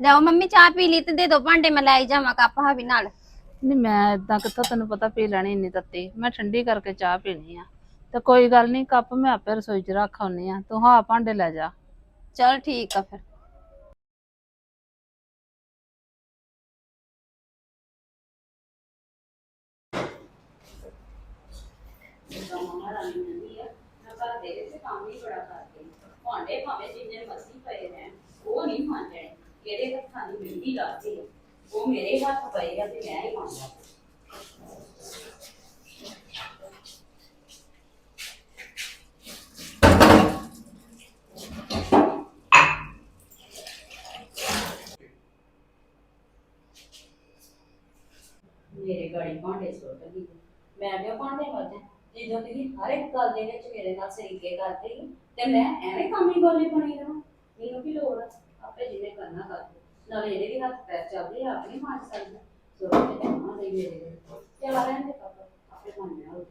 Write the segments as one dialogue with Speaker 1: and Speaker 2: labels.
Speaker 1: ਲਿਆਓ ਮੰਮੀ ਚਾਹ ਪੀ ਲਈ ਤੇ ਦੇ ਦੋ ਭਾਂਡੇ ਮੈਂ ਲੈ ਜਾਵਾਂ ਕੱਪ ਹਾਵੀ ਨਾਲ।
Speaker 2: ਨਹੀਂ ਮੈਂ ਇਦਾਂ ਕਿੱਥੋਂ ਤੈਨੂੰ ਪਤਾ ਪੀ ਲੈਣੀ ਇੰਨੀ ਤੱਤੀ। ਮੈਂ ਠੰਡੀ ਕਰਕੇ ਚਾਹ ਪੀਣੀ ਆ। ਤੇ ਕੋਈ ਗੱਲ ਨਹੀਂ ਕੱਪ ਮੈਂ ਆਪੇ ਰਸੋਈ 'ਚ ਰੱਖ ਆਉਣੀ ਆ। ਤੂੰ ਹਾਂ ਭਾਂਡੇ ਲੈ ਜਾ।
Speaker 1: ਚਲ ਠੀਕ ਆ ਫਿਰ।
Speaker 2: ਭਾਂਡੇ ਭਾਵੇਂ ਜਿੰਨੇ ਮਰਜ਼ੀ ਪਏ ਰਹਿਣ ਉਹ ਨਹੀਂ ਮੰਨਣੇ ਇਹਦੇ ਹੱਥਾਂ ਦੀ ਮਹਿੰਦੀ ਲੱਗਦੀ ਹੈ? ਉਹ ਮੇਰੇ ਹੱਥ ਪਏ ਆ ਤੇ ਮੈਂ ਹੀ ਮੰਨਦਾ ਮੇਰੇ ਗਾੜੀ ਭਾਂਡੇ ਸੁੱਟ ਗਈ। ਮੈਂ ਕਿਹਾ, ਭਾਂਡੇ ਵਾਜੇ ਜਦੋਂ ਤੁਸੀਂ ਹਰ ਇੱਕ ਗੱਲ ਦੇ ਵਿੱਚ ਮੇਰੇ ਨਾਲ ਸਰੀਕੇ ਕਰਦੇ ਹੀ ਤੇ ਮੈਂ ਐਵੇਂ ਕਾਮੀ ਗੋਲੀ ਬਣੀ ਰਹਾਂ। ਮੈਨੂੰ ਕੀ ਲੋੜ ਆ ਆਪੇ ਜਿਹਨੇ ਕਰਨਾ ਕਰ ਲਓ। ਨਾਲੇ ਇਹਦੇ ਵੀ ਹੱਥ ਪੈਰ ਚੱਲਦੇ ਆ, ਆਪਣੀ ਮਾਰ ਸਕਦਾ ਸੋ ਤੇ ਮਾਂ ਦੇ ਮੇਰੇ ਚਲਾ ਰਹਿਣ ਦੇ ਪਾਪਾ, ਆਪੇ ਮੰਨਿਆ ਉਹ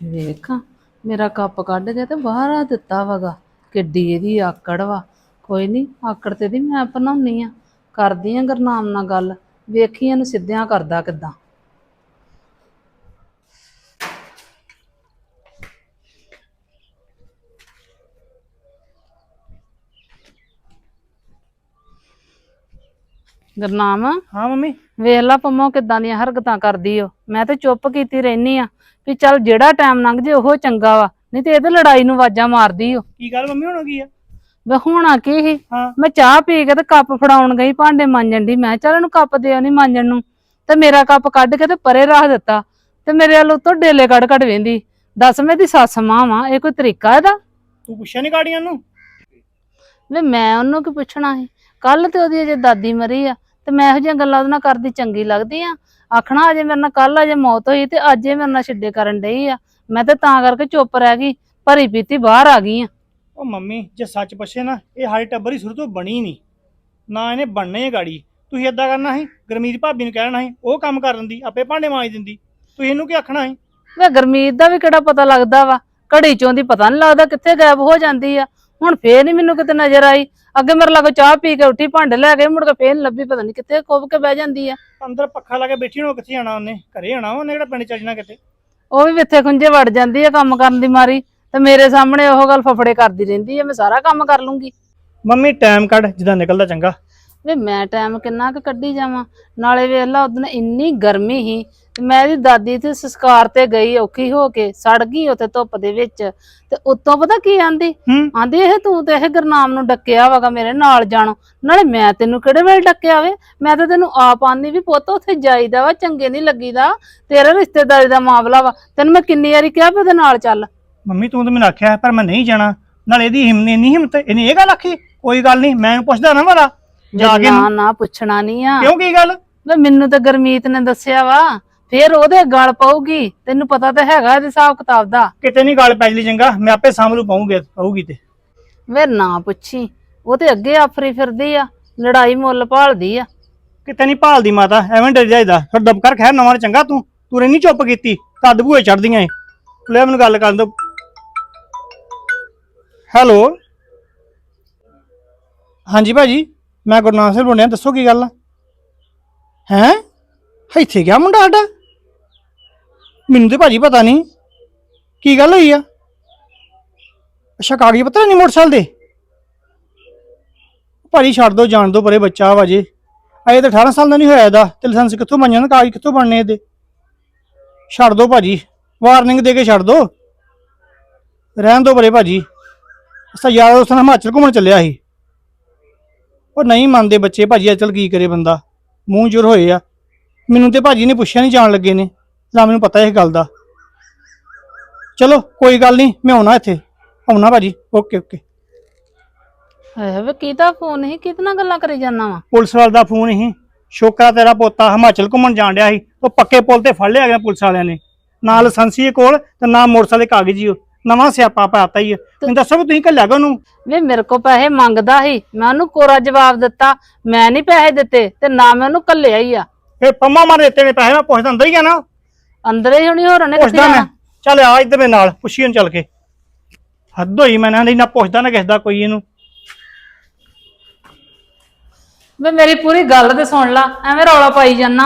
Speaker 2: ਮਾਂ ਮੇਰਾ ਕੱਪ ਕੱਢ ਕੇ ਤੇ ਬਾਹਰ ਆ ਦਿੱਤਾ ਵਗਾ। ਕਿੱਡੀ ਇਹਦੀ ਆਕੜ ਵਾ। ਕੋਈ ਨਹੀਂ ਆਕੜ ਤੇ ਦੀ ਮੈਂ ਬਣਾਉਣੀ ਆ। ਕਰਦੀ ਆ ਗੁਰਨਾਮ ਨਾਲ ਗੱਲ। ਵੇਖੀ ਇਹਨੂੰ ਸਿੱਧਿਆਂ ਕਰਦਾ ਕਿੱਦਾਂ। ਗੁਰਨਾਮ
Speaker 3: ਹਾਂ ਮੰਮੀ।
Speaker 2: ਵੇਖ ਲਾ ਪੰਮੋ ਕਿੱਦਾਂ ਦੀਆਂ ਹਰਕਤਾਂ ਕਰਦੀ ਓ। ਮੈਂ ਤੇ ਚੁੱਪ ਕੀਤੀ ਰਹਿਨੀ ਆ ਵੀ ਚੱਲ ਜਿਹੜਾ ਟਾਈਮ ਲੰਘ ਜੇ ਉਹ ਚੰਗਾ ਵਾ ਨਹੀਂ ਤੇ ਇਹਦੇ ਲੜਾਈ ਨੂੰ ਆਵਾਜ਼ਾਂ ਮਾਰਦੀ ਓ।
Speaker 3: ਕੀ ਗੱਲ ਮੰਮੀ ਹੁਣ ਕੀ ਆ?
Speaker 2: ਵੇ ਹੋਣਾ ਕੀ ਸੀ?
Speaker 3: ਹਾਂ।
Speaker 2: ਮੈਂ ਚਾਹ ਪੀ ਕੇ ਤੇ ਕੱਪ ਫੜਾਉਣ ਗਈ ਭਾਂਡੇ ਮਾਂਜਣ ਦੀ। ਮੈਂ ਕਿਹਾ ਚੱਲ ਇਹਨੂੰ ਕੱਪ ਦੇ ਨਹੀਂ ਮਾਂਜਣ ਨੂੰ। ਤੇ ਮੇਰਾ ਕੱਪ ਕੱਢ ਕੇ ਤੇ ਪਰੇ ਰੱਖ ਦਿੱਤਾ। ਤੇ ਮੇਰੇ ਵੱਲ ਉੱਤੋਂ ਡੇਲੇ ਕੱਢ ਕੱਢ ਵੇਂਦੀ। ਦੱਸ ਮੈਂ ਦੀ ਸੱਸ ਮਾਂ ਵਾਂ। ਇਹ ਕੋਈ ਤਰੀਕਾ ਇਹਦਾ?
Speaker 3: ਤੂੰ ਪੁੱਛਿਆ ਨਹੀਂ ਗਾੜੀਆਂ ਨੂੰ?
Speaker 2: ਵੇ ਮੈਂ ਉਹਨੂੰ ਕੀ ਪੁੱਛਣਾ ਸੀ? ਕੱਲ ਤੇ ਉਹਦੀ ਅਜੇ ਦਾਦੀ ਮਰੀ ਆ। ਤੇ ਮੈਂ ਇਹੋ ਜਿਹੀਆਂ ਗੱਲਾਂ ਉਹਦੇ ਨਾਲ ਕਰਦੀ ਚੰਗੀ ਲੱਗਦੀ ਆ। ਆਖਣਾ ਅਜੇ ਮੇਰੇ ਨਾਲ ਕੱਲ ਅਜੇ ਮੌਤ ਹੋਈ ਤੇ ਅੱਜ ਇਹ ਮੇਰੇ ਨਾਲ ਛਿੱਡੇ ਕਰਨ ਡਈ ਆ। ਮੈਂ ਤੇ ਤਾਂ ਕਰਕੇ ਚੁੱਪ ਰਹਿ ਗਈ ਭਰੀ ਪੀਤੀ ਬਾਹਰ ਆ ਗਈ ਆ।
Speaker 3: ਉਹ ਮੰਮੀ ਜੇ ਸੱਚ ਪੁੱਛੇ ਨਾ ਇਹ ਸਾਡੇ ਟੱਬਰ ਹੀ ਸ਼ੁਰੂ ਤੋਂ ਬਣੀ ਨਹੀਂ। ਨਾ ਇਹਨੇ ਬਣਨੇ ਹੈ ਗਾੜੀ। ਤੁਸੀਂ ਏਦਾਂ ਕਰਨਾ ਸੀ ਗਰਮੀਤ ਭਾਬੀ ਨੂੰ ਕਹਿਣਾ ਸੀ ਉਹ ਕੰਮ ਕਰ ਦਿੰਦੀ ਆਪੇ ਭਾਂਡੇ ਮਾਂਜ ਦਿੰਦੀ। ਤੁਸੀਂ ਇਹਨੂੰ ਕੀ ਆਖਣਾ ਸੀ?
Speaker 2: ਵੇ ਗਰਮੀਤ ਦਾ ਵੀ ਕਿਹੜਾ ਪਤਾ ਲੱਗਦਾ ਵਾ? ਘੜੀ ਚੋਂ ਦੀ ਪਤਾ ਨਹੀਂ ਲੱਗਦਾ ਕਿੱਥੇ ਗਾਇਬ ਹੋ ਜਾਂਦੀ ਆ। ਹੁਣ ਫੇਰ ਨਹੀਂ ਮੈਨੂੰ ਕਿਤੇ ਨਜ਼ਰ ਆਈ। ਅੱਗੇ ਮੇਰੇ ਲਾਗੋ ਚਾਹ ਪੀ ਕੇ ਉੱਠੀ ਭਾਂਡੇ ਲੈ ਕੇ ਮੁੜ ਕੇ ਫੇਰ ਨੀ ਲੱਭੀ ਪਤਾ ਨਹੀਂ ਕਿੱਥੇ ਖੁੱਬ ਕੇ ਬਹਿ ਜਾਂਦੀ ਆ।
Speaker 3: ਅੰਦਰ ਪੱਖਾ ਲਾ ਕੇ ਬੈਠੀ ਨੂੰ ਕਿੱਥੇ ਜਾਣਾ ਉਹਨੇ? ਘਰੇ ਜਾਣਾ ਉਹਨੇ ਕਿਹੜਾ ਪਿੰਡ ਚੱਲ ਜਾਣਾ ਕਿਤੇ?
Speaker 2: ਉਹ ਵੀ ਵਿੱਥੇ ਖੁੰਝੇ ਵੜ ਜਾਂਦੀ ਆ ਕੰਮ ਕਰਨ ਦੀ ਮਾਰੀ। ਤੇ ਮੇਰੇ ਸਾਹਮਣੇ ਉਹ ਗੱਲ ਫਫੜੇ ਕਰਦੀ ਰਹਿੰਦੀ ਆ ਮੈਂ ਸਾਰਾ ਕੰਮ ਕਰ ਲੂੰਗੀ।
Speaker 3: ਮੰਮੀ ਟਾਈਮ ਕੱਢ ਜਿੱਦਾਂ ਨਿਕਲਦਾ ਚੰਗਾ।
Speaker 2: ਵੇ ਮੈਂ ਟਾਈਮ ਕਿੰਨਾ ਕੁ ਕੱਢੀ ਜਾਵਾਂ? ਨਾਲੇ ਵੇਖ ਲਾ ਉਦੋਂ ਇੰਨੀ ਗਰਮੀ ਸੀ। ਤੇ ਮੈਂ ਇਹਦੀ ਦਾਦੀ ਤੇ ਸੰਸਕਾਰ ਤੇ ਗਈ ਔਖੀ ਹੋ ਕੇ ਸੜ ਗਈ ਉੱਥੇ ਧੁੱਪ ਦੇ ਵਿੱਚ। ਤੇ ਉੱਤੋਂ ਪਤਾ ਕੀ ਆਂਦੀ?
Speaker 3: ਹੂੰ।
Speaker 2: ਆਂਦੀ ਇਹ ਤੂੰ ਤੇ ਇਹ ਗੁਰਨਾਮ ਨੂੰ ਡੱਕਿਆ ਵਗਾ ਮੇਰੇ ਨਾਲ ਜਾਣੋ। ਨਾਲੇ ਮੈਂ ਤੈਨੂੰ ਕਿਹੜੇ ਵੇਲੇ ਡੱਕਿਆ ਵੇ? ਮੈਂ ਤਾਂ ਤੈਨੂੰ ਆਪ ਆਂਦੀ ਵੀ ਪੁੱਤ ਉੱਥੇ ਜਾਈਦਾ ਵਾ ਚੰਗੇ ਨਹੀਂ ਲੱਗੀਦਾ। ਤੇਰਾ ਰਿਸ਼ਤੇਦਾਰੀ ਦਾ ਮਾਮਲਾ ਵਾ। ਤੈਨੂੰ ਮੈਂ ਕਿੰਨੀ ਵਾਰੀ ਕਿਹਾ ਵੀ ਉਹਦੇ ਨਾਲ ਚੱਲ।
Speaker 3: ਮੰਮੀ ਤੂੰ ਤਾਂ ਮੈਨੂੰ ਆਖਿਆ ਪਰ ਮੈਂ ਨਹੀਂ ਜਾਣਾ। ਨਾਲ ਇਹਦੀ ਹਿੰਮਤ ਨਹੀਂ ਹਿੰਮਤ ਇਹਨੇ ਇਹ ਗੱਲ ਆਖੀ? ਕੋਈ ਗੱਲ ਨਹੀਂ ਮੈਂ ਪੁੱਛਦਾ ਨਾ ਵਾਲਾ ਜਾ ਕੇ
Speaker 2: ਨਾ ਨਾ ਪੁੱਛਣਾ ਨਹੀਂ ਆ।
Speaker 3: ਕਿਉਂ ਕੀ ਗੱਲ?
Speaker 2: ਵੇ ਮੈਨੂੰ ਤਾਂ ਗਰਮੀਤ ਨੇ ਦੱਸਿਆ ਵਾ। ਫੇਰ ਉਹਦੇ ਗਲ ਪਊਗੀ ਤੈਨੂੰ ਪਤਾ ਤਾਂ ਹੈਗਾ ਇਹਦੇ ਹਿਸਾਬ ਕਿਤਾਬ ਦਾ।
Speaker 3: ਕਿਤੇ ਨਹੀਂ ਗੱਲ ਪੈ ਜਲੀ ਚੰਗਾ ਮੈਂ ਆਪੇ ਸਾਂਭਲੂ ਪਾਉਂਗੇ ਪਾਉਗੀ ਤੇ।
Speaker 2: ਵੇ ਨਾ ਪੁੱਛੀ ਉਹ ਤੇ ਅੱਗੇ ਆਫਰੀ ਫਿਰਦੀ ਆ ਲੜਾਈ ਮੁੱਲ ਭਾਲਦੀ ਆ।
Speaker 3: ਕਿਤੇ ਨਹੀਂ ਭਾਲਦੀ ਮਾਤਾ ਐਵੇਂ ਡਰ ਜਾਈਦਾ। ਫਿਰ ਦਬ ਕਰ ਖੈਰ ਨਵਾਂ ਚੰਗਾ ਤੂੰ ਤੂੰ ਨਹੀਂ ਚੁੱਪ ਕੀਤੀ ਕੱਦ ਭੂਏ ਚੜਦੀਆਂ ਏ। ਲੈ ਮੈਨੂੰ ਗੱਲ ਕਰਨ ਦੋ ਹੈਲੋ। ਹਾਂਜੀ ਭਾਜੀ ਮੈਂ ਗੁਰਨਾਮ ਸਿੰਘ ਬੋਲਿਆ ਦੱਸੋ ਕੀ ਗੱਲ ਆ? ਹੈ? ਇੱਥੇ ਗਿਆ ਮੁੰਡਾ ਸਾਡਾ? ਮੈਨੂੰ ਤੇ ਭਾਜੀ ਪਤਾ ਨਹੀਂ। ਕੀ ਗੱਲ ਹੋਈ ਆ? ਅੱਛਾ, ਕਾਗਜ਼ ਪੱਤਰ ਨਹੀਂ ਮੋਟਰਸਾਈਕਲ ਦੇ? ਭਾਜੀ ਛੱਡ ਦੋ, ਜਾਣ ਦੋ ਪਰੇ ਬੱਚਾ ਵਾ ਜੇ। ਅਜੇ ਤਾਂ 18 ਸਾਲ ਦਾ ਨਹੀਂ ਹੋਇਆ ਇਹਦਾ। ਤੇ ਲਾਇਸੈਂਸ ਕਿੱਥੋਂ ਬਣਨਾ ਨਾ, ਕਾਗਜ਼ ਕਿੱਥੋਂ ਬਣਨੇ ਇਹਦੇ? ਛੱਡ ਦੋ ਭਾਜੀ। ਵਾਰਨਿੰਗ ਦੇ ਕੇ ਛੱਡ ਦੋ। ਰਹਿਣ ਦੋ ਪਰੇ ਭਾਜੀ। ਅਸਾਂ ਯਾਰ ਉਸ ਨਾਲ ਹਿਮਾਚਲ ਘੁੰਮਣ ਚੱਲਿਆ ਸੀ। ਉਹ ਨਹੀਂ ਮੰਨਦੇ ਬੱਚੇ। ਭਾਜੀ, ਅੱਜ ਕੱਲ੍ਹ ਕੀ ਕਰੇ ਬੰਦਾ? ਮੂੰਹ ਜੁਰ ਹੋਏ ਆ। ਮੈਨੂੰ ਤੇ ਭਾਜੀ ਨੇ ਪੁੱਛਿਆ ਨਹੀਂ, ਜਾਣ ਲੱਗੇ ਨੇ। ਨਾ ਮੈਨੂੰ ਪਤਾ ਇਸ ਗੱਲ ਦਾ। ਚਲੋ ਕੋਈ ਗੱਲ ਨਹੀਂ ਮੈਂ ਆਉਣਾ ਇੱਥੇ। ਆਉਣਾ ਭਾਜੀ। Okay okay.
Speaker 2: ਹੈ ਵੇ ਕਿਹਦਾ ਫੋਨ ਕਿਹਦੇ ਨਾਲ ਗੱਲਾਂ ਕਰੀ ਜਾਂਦਾ ਵਾ?
Speaker 3: ਪੁਲਿਸ ਵਾਲ ਦਾ ਫੋਨ ਹੀ ਸ਼ੋਕਰਾ ਤੇਰਾ ਪੋਤਾ ਹਿਮਾਚਲ ਘੁੰਮਣ ਜਾਣ ਡਿਆ ਸੀ। ਉਹ ਪੱਕੇ ਪੁਲ ਤੇ ਫੜ ਲਿਆ ਗਿਆ ਪੁਲਿਸ ਵਾਲਿਆਂ ਨੇ। ਨਾ ਲਾਇਸੈਂਸੀ ਕੋਲ ਤੇ ਨਾ ਮੋਟਰਸਾਈਕਲ ਦੇ ਕਾਗਜ਼ ਹੀ ਉਹ। ਨਵਾਂ ਸਿਆਪਾ ਪਾਤਾ ਹੀ। ਮੈਨੂੰ ਦੱਸੋ ਵੀ ਤੁਸੀਂ ਘੱਲਿਆ ਗਾ ਉਹਨੂੰ?
Speaker 2: ਵੇ ਮੇਰੇ ਕੋ ਪੈਸੇ ਮੰਗਦਾ ਸੀ। ਮੈਂ ਉਹਨੂੰ ਕੋਰਾ ਜਵਾਬ ਦਿੱਤਾ। ਮੈਂ ਨਹੀਂ ਪੈਸੇ ਦਿੱਤੇ ਤੇ ਨਾ ਮੈਂ ਉਹਨੂੰ ਕੱਲਿਆ ਹੀ ਆ।
Speaker 3: ਫੇ ਪੰਮਾ ਮਾਰ ਦਿੱਤੇ ਨੇ ਪੈਸੇ ਮੈਂ ਪੁੱਛਦਾ ਹੁੰਦਾ ਹੀ ਆ ਨਾ।
Speaker 2: ਅੰਦਰ ਹੀ ਹੁਣੀ ਹੋਰ ਉਹਨੇ ਕਿੱਥੇ
Speaker 3: ਪੁੱਛਦਾ ਮੈਂ।
Speaker 2: ਜਾਣਾ?
Speaker 3: ਚੱਲ ਆ ਇੱਧਰ ਮੇਰੇ ਨਾਲ ਪੁੱਛੀ ਉਹਨੂੰ ਚੱਲ ਕੇ। ਹੱਦ ਹੋਈ ਮੈਂ ਨਾ ਨਹੀਂ ਨਾ ਪੁੱਛਦਾ ਨਾ ਕਿਸੇ ਦਾ ਕੋਈ ਇਹਨੂੰ।
Speaker 2: ਵੇ ਮੇਰੀ ਪੂਰੀ ਗੱਲ ਤੇ ਸੁਣ ਲਾ ਐਵੇਂ ਰੌਲਾ ਪਾਈ ਜਾਂਦਾ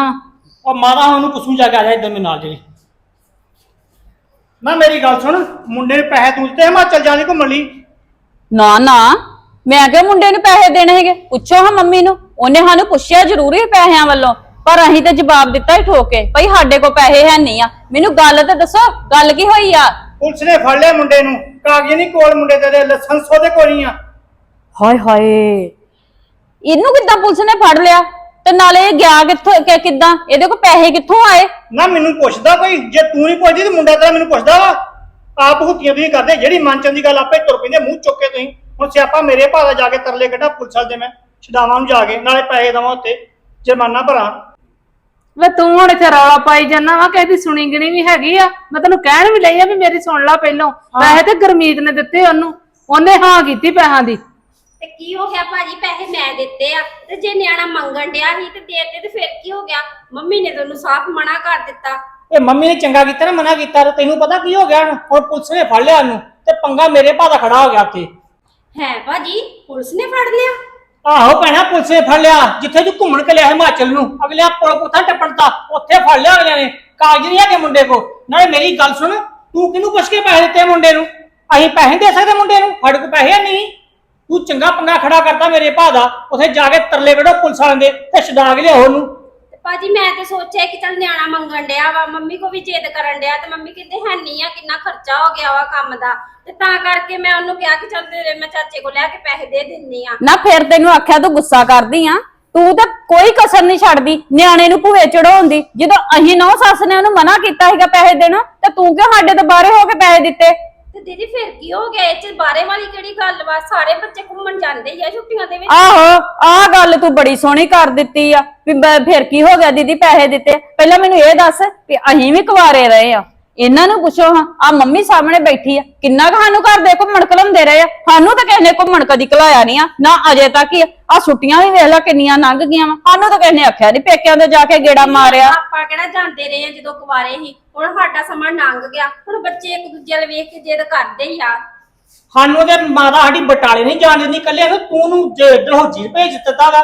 Speaker 3: ਉਹ ਮਾਤਾ ਹੁਣ ਉਹਨੂੰ ਪੁੱਛੂ ਜਾ ਕੇ ਆ ਜਾ ਇਦਾਂ ਮੇਰੇ ਨਾਲ ਜਿਹੜੀ। ਨਾ ਮੇਰੀ ਗੱਲ ਸੁਣ ਮੁੰਡੇ ਨੇ ਪੈਸੇ ਤੂੰ ਦਿੱਤੇ ਹਿਮਾਚਲ ਜਾਣੇ ਘੁੰਮਣ ਲਈ?
Speaker 4: ਨਾ ਨਾ ਮੈਂ ਕਿਹਾ ਮੁੰਡੇ ਨੂੰ ਪੈਸੇ ਦੇਣੇ ਹੈਗੇ ਪੁੱਛੋ ਹਾਂ ਮੰਮੀ ਨੂੰ। ਉਹਨੇ ਸਾਨੂੰ ਪੁੱਛਿਆ ਜ਼ਰੂਰੀ ਪੈਸਿਆਂ ਵੱਲੋਂ। ਪਰ ਅਸੀਂ ਤਾਂ ਜਵਾਬ ਦਿੱਤਾ ਹੀ ਠੋਕੇ ਭਈ ਸਾਡੇ ਕੋਲ ਪੈਸੇ ਹੈ ਨਹੀਂ ਆ। ਮੈਨੂੰ ਗੱਲ ਤਾਂ ਦੱਸੋ ਗੱਲ ਕੀ ਹੋਈ ਆ?
Speaker 3: ਪੁਲਿਸ ਨੇ ਫੜ ਲਿਆ ਮੁੰਡੇ ਨੂੰ। ਕਾਗਜ਼ ਨਹੀਂ ਕੋਲ ਮੁੰਡੇ ਤੇ ਦੇ ਲਾਇਸੈਂਸ ਉਹਦੇ ਕੋਲ ਨਹੀਂ ਆ।
Speaker 4: ਹਾਏ ਹਾਏ। ਇਹਨੂੰ ਕਿੱਦਾਂ ਪੁਲਿਸ ਨੇ ਫੜ ਲਿਆ? ਤੇ ਨਾਲੇ ਇਹ ਗਿਆ ਕਿੱਥੋਂ ਕਿ- ਕਿੱਦਾਂ? ਇਹਦੇ ਕੋਲ ਪੈਸੇ ਕਿੱਥੋਂ ਆਏ?
Speaker 3: ਨਾ ਮੈਨੂੰ ਪੁੱਛਦਾ ਕੋਈ ਜੇ ਤੂੰ ਨਹੀਂ ਪੁੱਛਦੀ ਤੇ ਮੁੰਡਾ ਤੇਰਾ ਮੈਨੂੰ ਪੁੱਛਦਾ ਵਾ। ਆਪ ਹੁੱਤੀਆਂ ਤੁਸੀਂ ਕਰਦੇ ਜਿਹੜੀ ਮਨਚਨ ਦੀ ਗੱਲ ਆਪੇ ਤੁਰ ਪੈਂਦੇ ਮੂੰਹ ਚੁੱਕ ਕੇ ਤੁਸੀਂ। ਹੁਣ ਸਿਆਪਾ ਮੇਰੇ ਭਾਅ ਜਾ ਕੇ ਤਰਲੇ ਕੱਢਾ ਪੁਲਿਸ ਵਾਲੇ ਦੇ ਮੈਂ ਛਡਾਵਾਂ ਨੂੰ ਜਾ ਕੇ ਨਾਲੇ ਪੈਸੇ ਦਵਾਂ ਉੱਤੇ ਜੁਰਮਾਨਾ ਭਰਾਂ।
Speaker 2: ਵੇ ਤੂੰ ਹੁਣ ਇੱਥੇ ਰੌਲਾ ਪਾਈ ਜਾਂਦਾ ਵਾ ਕਿਸੇ ਦੀ ਸੁਣੀ ਗਿਣੀ ਵੀ ਹੈਗੀ ਆ। ਮੈਂ ਤੈਨੂੰ ਕਹਿਣ ਵੀ ਲਈ ਆ ਵੀ ਮੇਰੀ ਸੁਣ ਲਾ ਪਹਿਲੋਂ। ਪੈਸੇ ਤੇ ਗਰਮੀਤ ਨੇ ਦਿੱਤੇ ਉਹਨੂੰ। ਉਹਨੇ ਹਾਂ ਕੀਤੀ ਪੈਸਿਆਂ ਦੀ।
Speaker 1: ਤੇ ਕੀ ਹੋ ਗਿਆ ਭਾਜੀ? ਪੈਸੇ ਮੈਂ ਦਿੱਤੇ ਆ। ਤੇ ਜੇ ਨਿਆਣਾ ਮੰਗਣ ਡਿਆ ਸੀ ਤੇ ਦੇਤੇ ਤੇ ਫਿਰ ਕੀ ਹੋ ਗਿਆ? ਮੰਮੀ ਨੇ ਤੈਨੂੰ ਸਾਫ਼ ਮਨਾ ਕਰ ਦਿੱਤਾ।
Speaker 3: ਇਹ ਮੰਮੀ ਨੇ ਚੰਗਾ ਕੀਤਾ ਨਾ ਮਨਾ ਕੀਤਾ। ਤੇ ਤੈਨੂੰ ਪਤਾ ਕੀ ਹੋ ਗਿਆ ਹੁਣ? ਹੁਣ ਪੁਲਿਸ ਨੇ ਫੜ ਲਿਆ ਉਹਨੂੰ। ਤੇ ਪੰਗਾ ਮੇਰੇ ਭਾਅ ਦਾ ਖੜਾ ਹੋ ਗਿਆ ਉੱਥੇ।
Speaker 1: ਹੈ ਭਾਜੀ ਪੁਲਿਸ ਨੇ ਫੜ ਲਿਆ?
Speaker 3: ਆਹੋ ਭੈਣਾ, ਪੁਲਿਸ ਨੇ ਫੜ ਲਿਆ। ਜਿੱਥੇ ਤੂੰ ਘੁੰਮਣ ਕੇ ਲਿਆ ਹਿਮਾਚਲ ਨੂੰ ਅਗਲਿਆਂ ਪੁਲ ਪੁੱਥਾ ਟੱਪਣ ਤਾ ਉੱਥੇ ਫੜ ਲਿਆ ਅਗਲਿਆਂ ਨੇ। ਕਾਗਜ਼ ਨਹੀਂ ਹੈਗੇ ਮੁੰਡੇ ਕੋ ਨਾਲੇ ਮੇਰੀ ਗੱਲ ਸੁਣ, ਤੂੰ ਕਿਹਨੂੰ ਪੁੱਛ ਕੇ ਪੈਸੇ ਦਿੱਤੇ ਮੁੰਡੇ ਨੂੰ? ਅਸੀਂ ਪੈਸੇ ਦੇ ਸਕਦੇ ਮੁੰਡੇ ਨੂੰ? ਸਾਡੇ ਕੋਲ ਪੈਸੇ ਨਹੀਂ। ਤੂੰ ਚੰਗਾ ਪੰਗਾ ਖੜਾ ਕਰਦਾ ਮੇਰੇ ਭਾ ਦਾ। ਉੱਥੇ ਜਾ ਕੇ ਤਰਲੇ ਕੱਢੋ ਪੁਲਿਸ ਵਾਲਿਆਂ ਦੇ, ਤੇ ਛਡਾ ਕੇ ਲਿਆਓ ਉਹਨੂੰ।
Speaker 1: ਭਾਜੀ, ਮੈਂ ਤੇ ਸੋਚਿਆ ਕਿ ਚੱਲ ਨਿਆਣਾ ਮੰਗਣ ਡਿਆ ਵਾ, ਮੰਮੀ ਕੋ ਵੀ ਜਿੱਦ ਕਰਨ ਡਿਆ ਤੇ ਮੰਮੀ ਕਹਿੰਦੇ ਹੈ ਨਹੀਂ ਆ, ਕਿੰਨਾ ਖਰਚਾ ਹੋ ਗਿਆ ਵਾ ਕੰਮ ਦਾ। ਤੇ ਤਾਂ ਕਰਕੇ ਮੈਂ ਉਹਨੂੰ ਕਿਹਾ ਕਿ ਚੱਲ ਤੇਰੇ, ਮੈਂ ਚਾਚੇ ਕੋ ਲੈ ਕੇ ਪੈਸੇ ਦੇ ਦਿੰਨੀ ਆ।
Speaker 4: ਨਾ ਫਿਰ ਤੈਨੂੰ ਆਖਿਆ ਤੂੰ ਗੁੱਸਾ ਕਰਦੀ ਆ। ਤੂੰ ਤਾਂ ਕੋਈ ਕਸਰ ਨਹੀਂ ਛੱਡਦੀ, ਨਿਆਣੇ ਨੂੰ ਭੂਏ ਚੜਾਉਂਦੀ ਜਦੋਂ ਅਹੀਂ ਨੌ ਸੱਸ ਨੇ ਉਹਨੂੰ ਮਨਾ ਕੀਤਾ ਸੀਗਾ ਪੈਸੇ ਦੇਣਾ, ਤੇ ਤੂੰ ਕਿਉਂ ਸਾਡੇ ਤੋਂ ਬਾਹਰੇ ਹੋ ਕੇ ਪੈਸੇ ਦਿੱਤੇ?
Speaker 1: ਤੇ ਦੀਦੀ ਫਿਰ ਕੀ ਹੋ ਗਿਆ? ਇਹ ਚ ਬਾਰੇ ਵਾਲੀ ਕਿਹੜੀ ਗੱਲ ਵਾ? ਸਾਰੇ ਬੱਚੇ ਘੁੰਮਣ ਜਾਂਦੇ ਹੀ ਆ ਛੁੱਟੀਆਂ ਦੇ ਵਿੱਚ।
Speaker 4: ਆਹੋ ਆਹ ਗੱਲ ਤੂੰ ਬੜੀ ਸੋਹਣੀ ਕਰ ਦਿੱਤੀ ਆ। ਵੀ ਬ- ਫਿਰ ਕੀ ਹੋ ਗਿਆ ਦੀਦੀ ਪੈਸੇ ਦਿੱਤੇ? ਪਹਿਲਾਂ ਮੈਨੂੰ ਇਹ ਦੱਸ ਕਿ ਅਸੀਂ ਵੀ ਕੁਵਾਰੇ ਰਹੇ ਆ। ਇਹਨਾਂ ਨੂੰ ਪੁੱਛੋ ਹਾਂ ਆ ਮੰਮੀ ਸਾਹਮਣੇ ਬੈਠੀ ਆ। ਕਿੰਨਾ ਕੁ ਸਾਨੂੰ ਘਰ ਦੇ ਘੁੰਮਣ ਘਲਮਦੇ ਰਹੇ ਆ? ਸਾਨੂੰ ਤਾਂ ਕਿਸੇ ਨੇ ਘੁੰਮਣ ਕਦੀ ਘਲਾਇਆ ਨਹੀਂ ਆ ਨਾ ਅਜੇ ਤੱਕ ਹੀ ਆ। ਛੁੱਟੀਆਂ ਵੀ ਵੇਖ ਲੈ ਕਿੰਨੀਆਂ ਲੰਘ ਗਈਆਂ ਵਾ। ਸਾਨੂੰ ਤਾਂ ਕਿਸੇ ਨੇ ਆਖਿਆ ਨਹੀਂ ਪੇਕਿਆਂ ਦੇ ਜਾ ਕੇ ਗੇੜਾ ਮਾਰਿਆ।
Speaker 1: ਆਪਾਂ ਕਿਹੜਾ ਜਾਂਦੇ ਰਹੇ ਆ ਜਦੋਂ ਕੁਵਾਰੇ ਸੀ? ਹੁਣ ਸਾਡਾ ਸਮਾਂ ਲੰਘ ਗਿਆ। ਹੁਣ ਬੱਚੇ ਇੱਕ ਦੂਜੇ ਵੱਲ ਵੇਖ ਕੇ ਜਿੱਦ ਕਰਦੇ ਹੀ ਆ।
Speaker 3: ਸਾਨੂੰ ਤੇ ਮਾਤਾ ਸਾਡੀ ਬਟਾਲੇ ਨਹੀਂ ਜਾਣ ਦਿੰਦੀ ਕੱਲਿਆਂ ਨੂੰ ਤੂੰ ਨੂੰ ਜੇ ਦਲਹੌਜੀ ਭੇਜ ਦਿੱਤਾ ਵਾ।